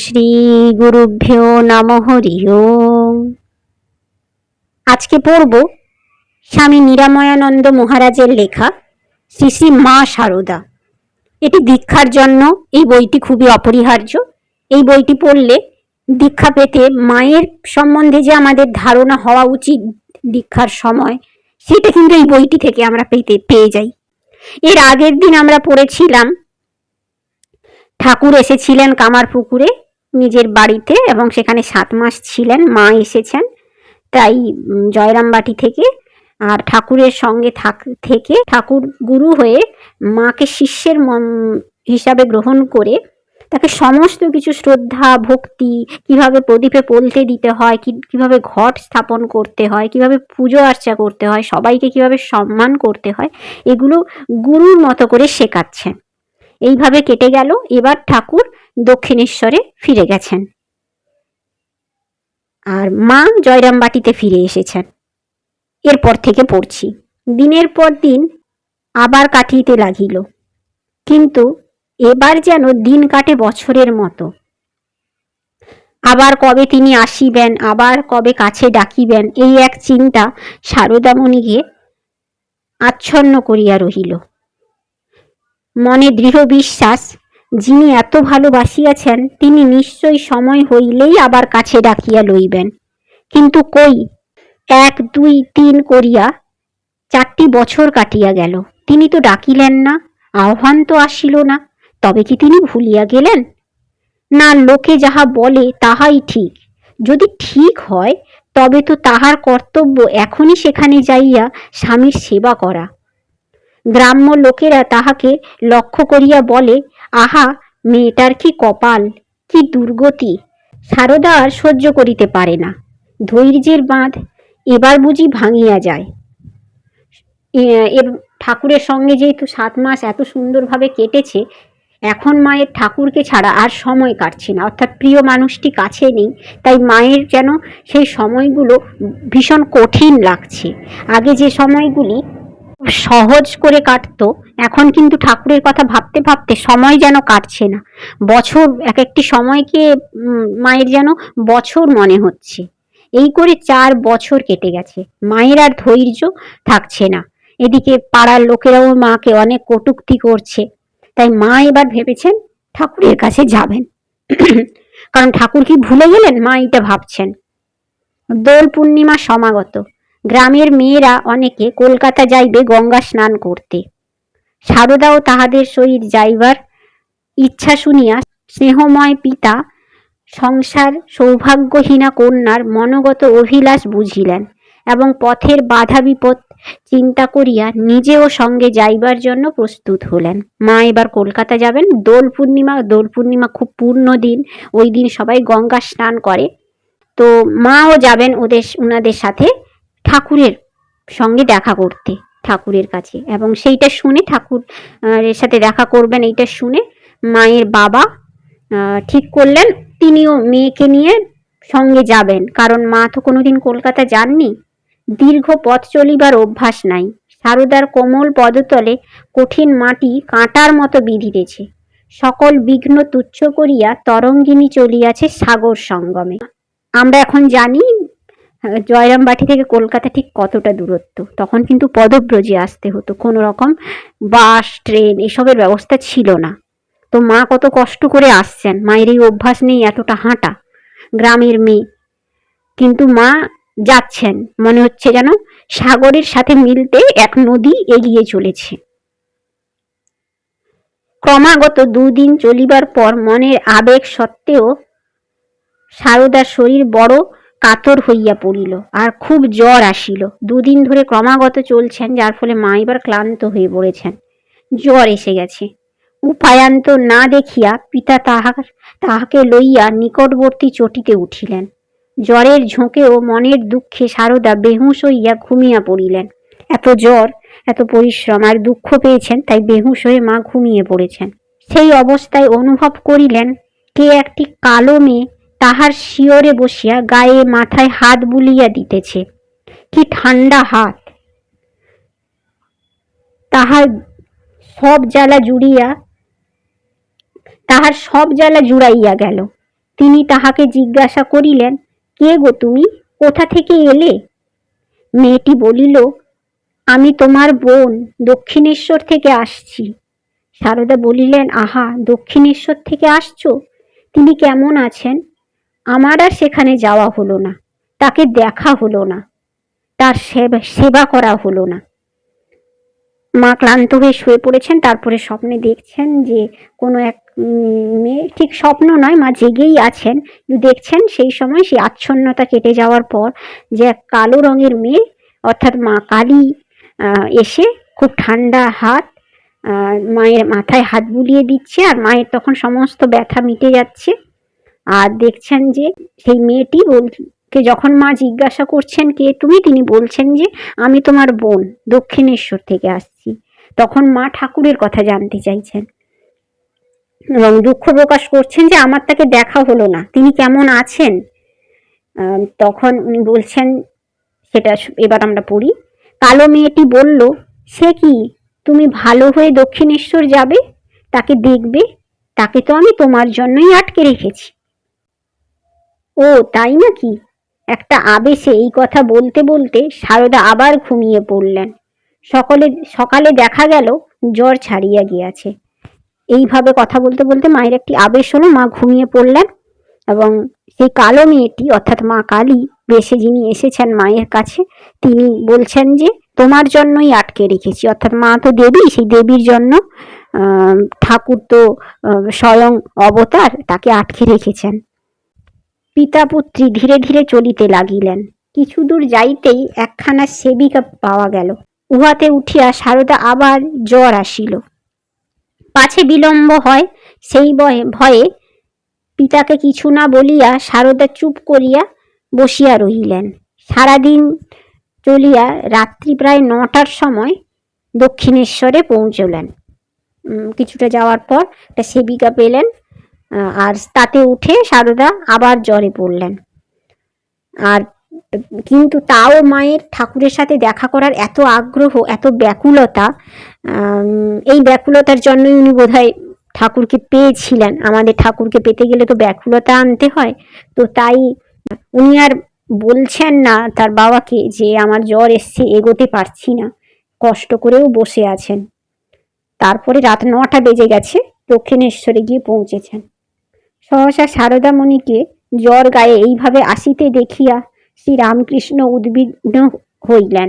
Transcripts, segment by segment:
শ্রী গুরুভ্যো নম হরি আজকে পড়ব স্বামী নিরাময়ানন্দ মহারাজের লেখা শ্রী শ্রী মা সারদা। এটি দীক্ষার জন্য এই বইটি খুবই অপরিহার্য। এই বইটি পড়লে দীক্ষা পেতে মায়ের সম্বন্ধে যে আমাদের ধারণা হওয়া উচিত দীক্ষার সময়, সেটা কিন্তু এই বইটি থেকে আমরা পেতে, পেয়ে যাই। এর আগের দিন আমরা পড়েছিলাম, ঠাকুর এসেছিলেন কামারপুকুরে নিজের বাড়িতে এবং সেখানে সাত মাস ছিলেন, মা এসেছেন। তাই জয়রামবাটি থেকে আর ঠাকুরের সঙ্গে থাক, থেকে ঠাকুর গুরু হয়ে মাকে শিষ্যের হিসাবে গ্রহণ করে তাকে সমস্ত কিছু শ্রদ্ধা, ভক্তি, কীভাবে প্রদীপে পলতে দিতে হয়, কি, কীভাবে ঘট স্থাপন করতে হয়, কীভাবে পুজো আর্চা করতে হয়, সবাইকে কীভাবে সম্মান করতে হয়, এগুলো গুরুর মতো করে শেখাচ্ছেন এইভাবে কেটে গেল। এবার ঠাকুর দক্ষিণেশ্বরে ফিরে গেছেন। আর মা জয়রামবাটিতে ফিরে এসেছেন। এরপর থেকে পড়ছি। দিনের পর দিন আবার কাটিতে লাগিল। কিন্তু এবার যেন দিন কাটে বছরের মতো। আবার কবে তিনি আসিবেন, আবার কবে কাছে ডাকিবেন, এই এক চিন্তা শারদামণিকে আচ্ছন্ন করিয়া রহিল। মনে দৃঢ় বিশ্বাস যিনি এত ভালোবাসিয়াছেন, তিনি নিশ্চয়ই সময় হইলেই আবার কাছে ডাকিয়া লইবেন। কিন্তু কই? এক, দুই, তিন করিয়া চারটি বছর কাটিয়া গেল। তিনি তো ডাকিলেন না, আহ্বান তো আসিল না। তবে কি তিনি ভুলিয়া গেলেন? না, লোকে যাহা বলে তাহাই ঠিক। যদি ঠিক হয়, তবে তো তাহার কর্তব্য এখনই সেখানে যাইয়া স্বামীর সেবা করা। গ্রাম্য লোকেরা তাহাকে লক্ষ্য করিয়া বলে, আহা, মেয়েটার কি কপাল, কি দুর্গতি, সারদা আর সহ্য করিতে পারে না। ধৈর্যের বাঁধ এবার বুঝি ভাঙিয়া যায়। ঠাকুরের সঙ্গে যেহেতু সাত মাস এত সুন্দরভাবে কেটেছে, এখন মায়ের ঠাকুরকে ছাড়া আর সময় কাটছে না। অর্থাৎ প্রিয় মানুষটি কাছে নেই, তাই মায়ের যেন সেই সময়গুলো ভীষণ কঠিন লাগছে। আগে যে সময়গুলি সহজ করে কাটতো, এখন কিন্তু ঠাকুরের কথা ভাবতে ভাবতে সময় যেন কাটছে না। বছর এক একটি সময়কে মায়ের যেন বছর মনে হচ্ছে। এই করে চার বছর কেটে গেছে। মায়ের আর ধৈর্য থাকছে না। এদিকে পাড়ার লোকেরাও মাকে অনেক কটূক্তি করছে। তাই মা এবার ভেবেছেন ঠাকুরের কাছে যাবেন। কারণ ঠাকুর কি ভুলে গেলেন? মা এটা ভাবছেন। দোল পূর্ণিমা সমাগত। গ্রামের মেয়েরা অনেকে কলকাতা যাইবে গঙ্গা স্নান করতে। সারদাও তাহাদের সহিত যাইবার ইচ্ছা শুনিয়া স্নেহময় পিতা সংসার সৌভাগ্যহীনা কন্যার মনোগত অভিলাষ বুঝিলেন এবং পথের বাধা বিপদ চিন্তা করিয়া নিজেও সঙ্গে যাইবার জন্য প্রস্তুত হলেন। মা এবার কলকাতা যাবেন। দোল পূর্ণিমা দোল পূর্ণিমা খুব পূর্ণ দিন। ওই দিন সবাই গঙ্গা স্নান করে। তো মাও যাবেন ওদের ওনাদের সাথে। ঠাকুরের সঙ্গে দেখা করতে ঠাকুরের কাছে। এবং সেইটা শুনে ঠাকুর এর সাথে দেখা করবেন, এইটা শুনে মায়ের বাবা ঠিক করলেন, তিনিও মেয়েকে নিয়ে সঙ্গে যাবেন। কারণ মা তো কোনোদিন কলকাতা যাননি। দীর্ঘ পথ চলিবার অভ্যাস নাই। সারদার কোমল পদতলে কঠিন মাটি কাঁটার মতো বিঁধিতেছে। সকল বিঘ্ন তুচ্ছ করিয়া তরঙ্গিনী চলিয়াছে সাগর সঙ্গমে। আমরা এখন জানি জয়রামবাটি থেকে কলকাতা ঠিক কতটা দূরত্ব? তখন কিন্তু পদব্রজে আসতে হতো। কোনো রকম বাস, ট্রেন এসবের ব্যবস্থা ছিল না। তো মা কত কষ্ট করে আসছেন। মায়ের এই অভ্যাস নেই এতটা হাঁটা। গ্রামের মেয়ে। কিন্তু মা যাচ্ছেন। মনে হচ্ছে যেন সাগরের সাথে মিলতে এক নদী এগিয়ে চলেছে। ক্রমাগত দুদিন চলিবার পর মনের আবেগ সত্ত্বেও সারদার শরীর বড় কাতর হইয়া পড়িল, আর খুব জ্বর আসিল। দুদিন ধরে ক্রমাগত চলছেন, যার ফলে মা এবার ক্লান্ত হয়ে পড়েছেন। জ্বর এসে গেছে। উপায়ান্ত না দেখিয়া পিতা তাহার তাহাকে লইয়া নিকটবর্তী চটিতে উঠিলেন। জ্বরের ঝোঁকেও মনের দুঃখে সারদা বেহুশ হইয়া ঘুমিয়া পড়িলেন। এত জ্বর, এত পরিশ্রম আর দুঃখ পেয়েছেন, তাই বেহুশ হয়ে মা ঘুমিয়ে পড়েছেন। সেই অবস্থায় অনুভব করিলেন, কে একটি কালো মেয়ে তাহার শিয়রে বসিয়া গায়ে মাথায় হাত বুলিয়া দিতেছে। কি ঠান্ডা হাত। তাহার সব জ্বালা জুড়িয়া, তাহার সব জ্বালা জুড়াইয়া গেল। তিনি তাহাকে জিজ্ঞাসা করিলেন, কে গো তুমি? কোথা থেকে এলে? মেয়েটি বলিল, আমি তোমার বোন, দক্ষিণেশ্বর থেকে আসছি। সারদা বলিলেন, আহা, দক্ষিণেশ্বর থেকে আসছো? তিনি কেমন আছেন? আমার আর সেখানে যাওয়া হলো না। তাকে দেখা হলো না। তার সেবা করা হলো না। মা ক্লান্ত হয়ে শুয়ে পড়েছেন, তারপরে স্বপ্নে দেখছেন যে কোনো এক মেয়ে, ঠিক স্বপ্ন নয়, মা জেগেই আছেন। দেখছেন সেই সময় সেই আচ্ছন্নতা কেটে যাওয়ার পর যে এক কালো রঙের মেয়ে, অর্থাৎ মা কালী এসে খুব ঠান্ডা হাত মায়ের মাথায় হাত বুলিয়ে দিচ্ছে আর মায়ের তখন সমস্ত ব্যথা মিটে যাচ্ছে। আর দেখছেন যে সেই মেয়েটি বলকে যখন মা জিজ্ঞাসা করছেন কে, তুমি, তিনি বলছেন যে আমি তোমার বোন, দক্ষিণেশ্বর থেকে আসছি। তখন মা ঠাকুরের কথা জানতে চাইছেন। এবং দুঃখ প্রকাশ করছেন যে আমার তাকে দেখা হলো না। তিনি কেমন আছেন? তখন উনি বলছেন, সেটা এবার আমরা পড়ি। কালো মেয়েটি বলল, সে কি? তুমি ভালো হয়ে দক্ষিণেশ্বর যাবে? তাকে দেখবে? তাকে তো আমি তোমার জন্যই আটকে রেখেছি। ও, তাই নাকি? একটা আবেশে এই কথা বলতে বলতে সারদা আবার ঘুমিয়ে পড়লেন। সকলে, সকালে দেখা গেল, জ্বর ছাড়িয়া গিয়াছে। এইভাবে কথা বলতে বলতে মায়ের একটি আবেশ হলো, মা ঘুমিয়ে পড়লেন এবং সেই কালো মেয়েটি, অর্থাৎ মা কালী, বেশে যিনি এসেছেন মায়ের কাছে, তিনি বলছেন যে, তোমার জন্যই আটকে রেখেছি। অর্থাৎ মা তো দেবী, সেই দেবীর জন্য ঠাকুর তো স্বয়ং অবতার, তাকে আটকে রেখেছেন। পিতা পুত্রী ধীরে ধীরে চলিতে লাগিলেন। কিছু দূর যাইতেই একখানা সেবিকা পাওয়া গেল। উহাতে উঠিয়া সারদা আবার জ্বর আসিল। পাছে বিলম্ব হয়, সেই ভয়ে পিতাকে কিছু না বলিয়া সারদা চুপ করিয়া বসিয়া রহিলেন। সারাদিন চলিয়া রাত্রি প্রায় নটার সময় দক্ষিণেশ্বরে পৌঁছলেন। কিছুটা যাওয়ার পর একটা সেবিকা পেলেন। আর তাতে উঠে সারদা আবার জ্বরে পড়লেন। আর কিন্তু তাও মায়ের ঠাকুরের সাথে দেখা করার এত আগ্রহ, এত ব্যাকুলতা এই ব্যাকুলতার জন্যই উনি বোধহয় ঠাকুরকে পেয়েছিলেন। আমাদের ঠাকুরকে পেতে গেলে তো ব্যাকুলতা আনতে হয়। তো তাই উনি আর বলছেন না তার বাবাকে যে আমার জ্বর এসছে, এগোতে পারছি না। কষ্ট করেও বসে আছেন। তারপরে রাত নটা বেজে গেছে, দক্ষিণেশ্বরে গিয়ে পৌঁছেছেন। সহসা সারদামণিকে জ্বর গায়ে এইভাবে আসিতে দেখিয়া শ্রী রামকৃষ্ণ উদ্বিগ্ন হইলেন।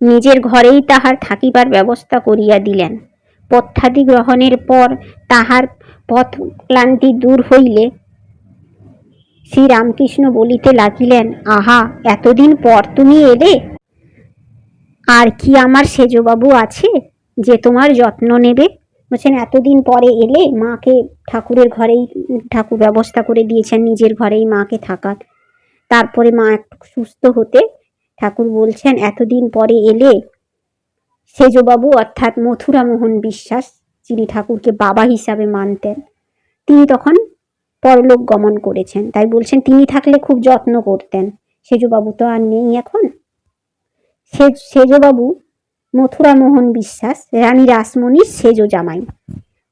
নিজের ঘরেই তাহার থাকিবার ব্যবস্থা করিয়া দিলেন। পথ্যাদি গ্রহণের পর তাহার পথ ক্লান্তি দূর হইলে শ্রী রামকৃষ্ণ বলিতে লাগিলেন, আহা, এতদিন পর তুমি এলে? আর কি আমার সেজবাবু আছে যে তোমার যত্ন নেবে? বলছেন, এতদিন পরে এলে মাকে ঠাকুরের ঘরেই, ঠাকুর ব্যবস্থা করে দিয়েছেন, নিজের ঘরেই মাকে থাকার। তারপরে মা একটু সুস্থ হতে ঠাকুর বলছেন, এতদিন পরে এলে সেজবাবু অর্থাৎ মথুরা মোহন বিশ্বাস, যিনি ঠাকুরকে বাবা হিসাবে মানতেন, তিনি তখন পরলোক গমন করেছেন। তাই বলছেন, তিনি থাকলে খুব যত্ন করতেন। সেজবাবু তো আর নেই এখন। সেজবাবু মথুরা মোহন বিশ্বাস, রানী রাসমণির সেজ জামাই।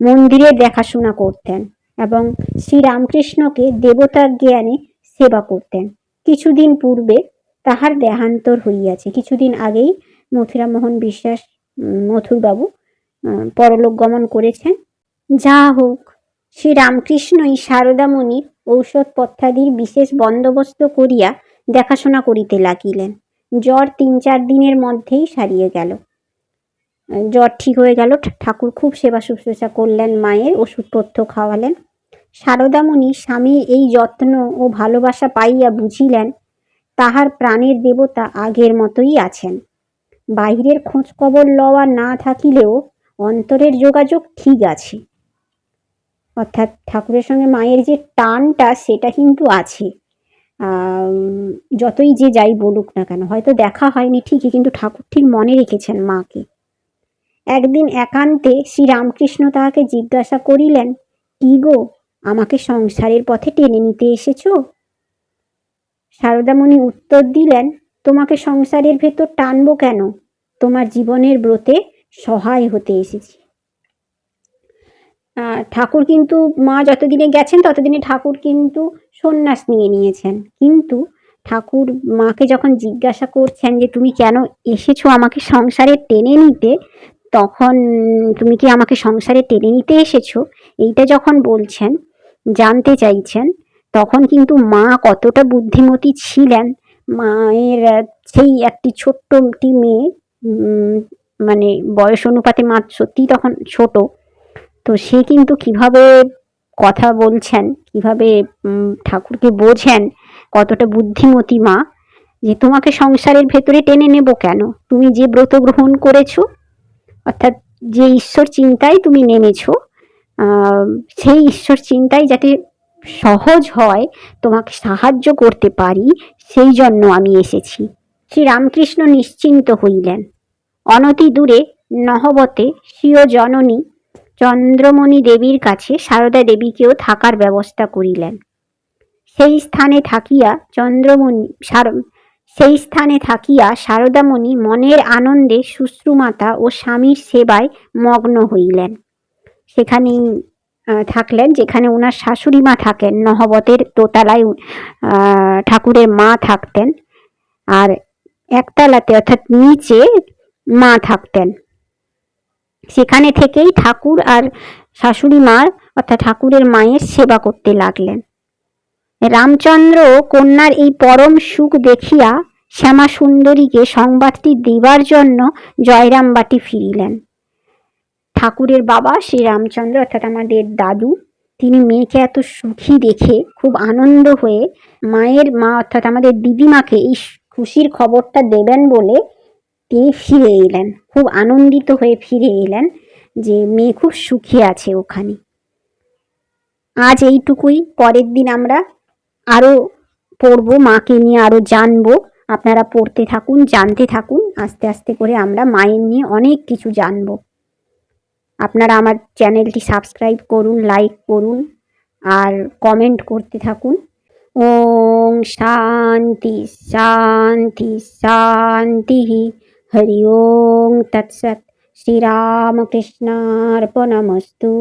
মন্দিরে দেখাশোনা করতেন এবং শ্রীরামকৃষ্ণকে দেবতার জ্ঞানে সেবা করতেন। কিছুদিন পূর্বে তাহার দেহান্তর হইয়াছে। কিছুদিন আগেই মথুরা মোহন বিশ্বাস মথুরবাবু পরলোক গমন করেছেন। যা হোক শ্রী রামকৃষ্ণই ঔষধ পথ্যাদির বিশেষ বন্দোবস্ত করিয়া দেখাশোনা করিতে লাগিলেন। জ্বর তিন চার দিনের মধ্যেই সারিয়ে গেল। জ্বর ঠিক হয়ে গেল। ঠাকুর খুব সেবা শুশ্রূষা করলেন, মায়ের ওষুধপত্র খাওয়ালেন। শারদামণি স্বামীর এই যত্ন ও ভালোবাসা পাইয়া বুঝিলেন, তাহার প্রাণের দেবতা আগের মতোই আছেন। বাহিরের খোঁজ খবর লওয়া না থাকিলেও অন্তরের যোগাযোগ ঠিক আছে। অর্থাৎ ঠাকুরের সঙ্গে মায়ের যে টানটা, সেটা কিন্তু আছে। যতই যে যাই বলুক না কেন, হয়তো দেখা হয়নি ঠিকই, কিন্তু ঠাকুর ঠিক মনে রেখেছেন মাকে। একদিন একান্তে শ্রী রামকৃষ্ণ তাহাকে জিজ্ঞাসা করিলেন, কি গো, আমাকে সংসারের পথে টেনে নিতে এসেছ? শারদামণি উত্তর দিলেন, তোমাকে সংসারের ভেতর টানবো কেন? তোমার জীবনের ব্রতে সহায় হতে এসেছি। ঠাকুর কিন্তু, মা যতদিনে গেছেন ততদিনে ঠাকুর কিন্তু সন্ন্যাস নিয়ে নিয়েছেন। কিন্তু ঠাকুর মাকে যখন জিজ্ঞাসা করছেন যে, তুমি কেন এসেছ আমাকে সংসারে টেনে নিতে? তখন তুমি কি আমাকে সংসারে টেনে নিতে এসেছ? এইটা যখন বলছেন, জানতে চাইছেন, তখন কিন্তু মা কতটা বুদ্ধিমতী ছিলেন। মায়ের সেই একটি ছোট্ট মেয়ে মানে বয়স অনুপাতে মা সত্যিই তখন ছোট। তো সে কিন্তু কীভাবে কথা বলছেন, কীভাবে ঠাকুরকে বোঝেন, কতটা বুদ্ধিমতী মা, যে তোমাকে সংসারের ভেতরে টেনে নেব কেন? তুমি যে ব্রত গ্রহণ করেছ অর্থাৎ যে ঈশ্বর চিন্তায় তুমি নেমেছো সেই ঈশ্বর চিন্তায় যাতে সহজ হয়, তোমাকে সাহায্য করতে পারি, সেই জন্য আমি এসেছি। শ্রী রামকৃষ্ণ নিশ্চিন্ত হইলেন। অনতি দূরে নহবতে স্বীয় জননী চন্দ্রমণি দেবীর কাছে সারদা দেবীকেও থাকার ব্যবস্থা করিলেন। সেই স্থানে থাকিয়া চন্দ্রমণি সেই স্থানে থাকিয়া সারদামণি মনের আনন্দে শুশ্রুমাতা ও স্বামীর সেবায় মগ্ন হইলেন। সেখানেই থাকলেন, যেখানে ওনার শাশুড়ি মা থাকেন, নহবতের দোতলায় ঠাকুরের মা থাকতেন। আর একতলাতে অর্থাৎ নিচে মা থাকতেন। সেখানে থেকেই ঠাকুর আর শাশুড়ি মার অর্থাৎ ঠাকুরের মায়ের সেবা করতে লাগলেন। রামচন্দ্র কন্যার এই পরম সুখ দেখিয়া শ্যামা সুন্দরীকে সংবাদটি দেবার জন্য জয়রামবাটি ফিরিলেন। ঠাকুরের বাবা শ্রী রামচন্দ্র, অর্থাৎ আমাদের দাদু, তিনি মেয়েকে এত সুখী দেখে, খুব আনন্দ হয়ে মায়ের মা, অর্থাৎ আমাদের দিদিমাকে এই খুশির খবরটা দেবেন বলে তিনি ফিরে এলেন। খুব আনন্দিত হয়ে ফিরে এলেন যে মেয়ে খুব সুখী আছে ওখানে। আজ এইটুকুই। পরের দিন আমরা আরও পড়ব, মাকে নিয়ে আরও জানব। আপনারা পড়তে থাকুন, জানতে থাকুন। আস্তে আস্তে করে আমরা মায়ের নিয়ে অনেক কিছু জানব। আপনারা আমার চ্যানেলটি সাবস্ক্রাইব করুন, লাইক করুন আর কমেন্ট করতে থাকুন। ওং শান্তি শান্তি শান্তি। হরি ওং তৎসৎ। শ্রীরামকৃষ্ণার্পণমস্তু।